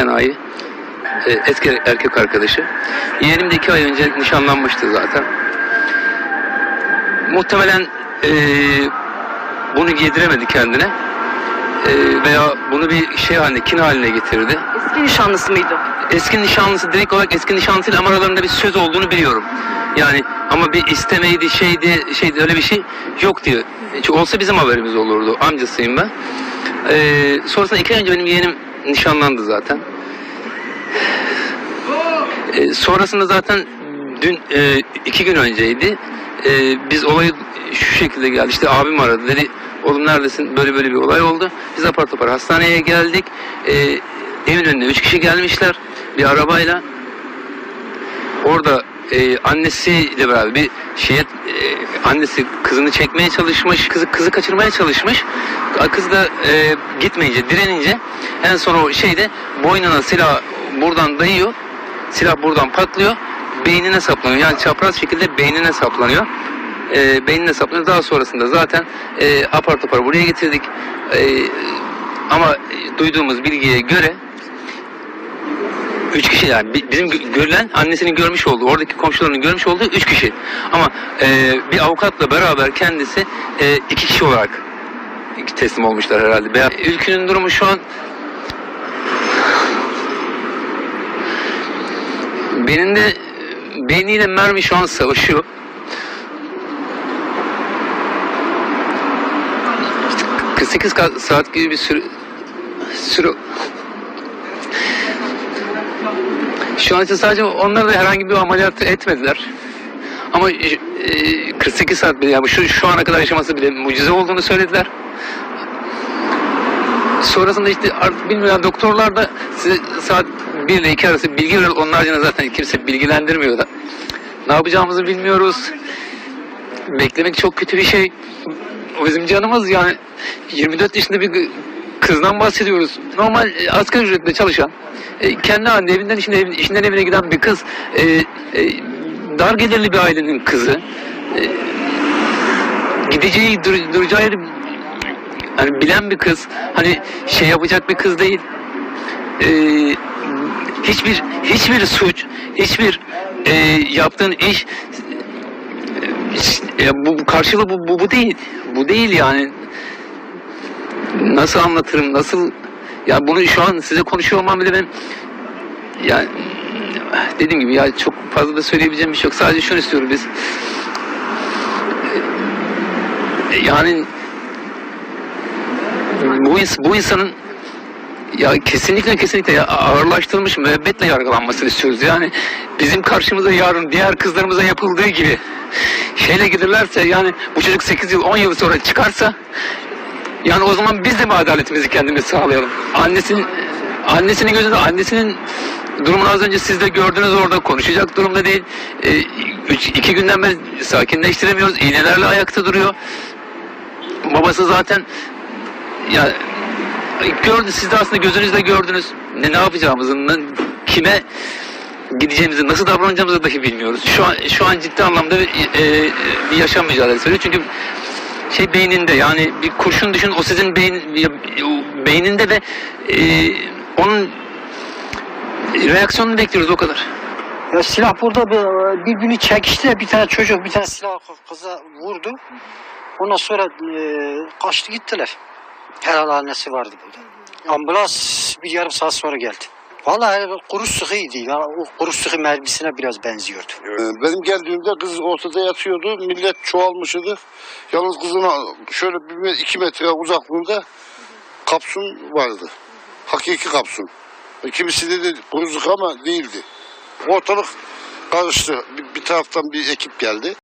Sena'yı. E, eski erkek arkadaşı. Yeğenim de iki ay önce nişanlanmıştı zaten. Muhtemelen e, bunu giydiremedi kendine. E, veya bunu bir şey haline, kin haline getirdi. Eski nişanlısı mıydı? Eski nişanlısı direkt olarak eski nişanlısıyla ama aralarında bir söz olduğunu biliyorum. Yani ama bir istemeydi şeydi şeydi öyle bir şey yok diyor. Çünkü olsa bizim haberimiz olurdu. Amcasıyım ben. Ee, sonrasında iki ay önce benim yeğenim nişanlandı zaten. Ee, sonrasında zaten dün e, iki gün önceydi. Ee, biz olayı şu şekilde geldi. İşte abim aradı dedi. Oğlum neredesin? Böyle böyle bir olay oldu. Biz apar topar hastaneye geldik. Ee, evin önüne üç kişi gelmişler. Bir arabayla. Orada e, annesiyle beraber bir şeye e, annesi kızını çekmeye çalışmış, kızı kızı kaçırmaya çalışmış. Kız da e, gitmeyince, direnince en son o şeyde boynuna silah buradan dayıyor. Silah buradan patlıyor. Beynine saplanıyor. Yani çapraz şekilde beynine saplanıyor. E, beynine saplanıyor. Daha sonrasında zaten e, apar topar buraya getirdik. E, ama duyduğumuz bilgiye göre Üç kişi yani Bi- bizim gö- görülen annesinin görmüş olduğu oradaki komşularının görmüş olduğu üç kişi ama e, bir avukatla beraber kendisi e, iki kişi olarak teslim olmuşlar herhalde. Ülkenin durumu şu an benim de beyniyle mermi şu an savaşıyor. İşte 48 ka- saat gibi bir süre süre Şu an için sadece onlar da herhangi bir ameliyat etmediler. Ama e, 48 saat bile yani şu, şu ana kadar yaşaması bile mucize olduğunu söylediler. Sonrasında işte artık bilmiyorum doktorlar da size saat 1 ile 2 arası bilgi veriyor. Onun haricinde zaten kimse bilgilendirmiyor da. Ne yapacağımızı bilmiyoruz. Beklemek çok kötü bir şey. O bizim canımız yani 24 yaşında bir kızdan bahsediyoruz. Normal e, asgari ücretle çalışan, e, kendi halinde evinden işine, işinden evine giden bir kız, e, e, dar gelirli bir ailenin kızı. E, gideceği, dur, duracağı yeri hani bilen bir kız, hani şey yapacak bir kız değil. E, hiçbir hiçbir suç, hiçbir e, yaptığın iş e, bu karşılığı bu, bu bu değil. Bu değil yani. Nasıl anlatırım? Nasıl ya bunu şu an size konuşuyor olmam bile ben yani dediğim gibi ya çok fazla da söyleyebileceğim bir şey yok. Sadece şunu istiyorum biz. Yani bu, bu insanın ya kesinlikle kesinlikle ya ağırlaştırılmış müebbetle yargılanmasını istiyoruz. Yani bizim karşımıza yarın diğer kızlarımıza yapıldığı gibi şeyle giderlerse yani bu çocuk 8 yıl 10 yıl sonra çıkarsa yani o zaman biz de mi adaletimizi kendimiz sağlayalım? Annesinin annesinin gözünde annesinin durumunu az önce siz de gördünüz orada konuşacak durumda değil. E, üç, iki günden beri sakinleştiremiyoruz. İğnelerle ayakta duruyor. Babası zaten ya gördü siz de aslında gözünüzle gördünüz. Ne, ne yapacağımızı, ne- kime gideceğimizi, nasıl davranacağımızı dahi bilmiyoruz. Şu an şu an ciddi anlamda bir, e, bir yaşam mücadelesi veriyor. Çünkü şey beyninde yani bir kurşun düşün o sizin beyin beyninde ve e, onun reaksiyonunu bekliyoruz o kadar. Ya silah burada bir, birbirini çekişti. Bir tane çocuk bir tane silah kıza vurdu. Ondan sonra e, kaçtı gittiler. Herhalde annesi vardı burada. Ambulans bir yarım saat sonra geldi. Vallahi kuru sıkıydı. Yani o kuru sıkı mermisine biraz benziyordu. Ee, Benim geldiğimde kız ortada yatıyordu. Millet çoğalmışydı. Yalnız kızın şöyle bir iki metre uzaklığında kapsun vardı. Hakiki kapsun. Kimisi dedi kuruzluk ama değildi. Ortalık karıştı. Bir, bir taraftan bir ekip geldi.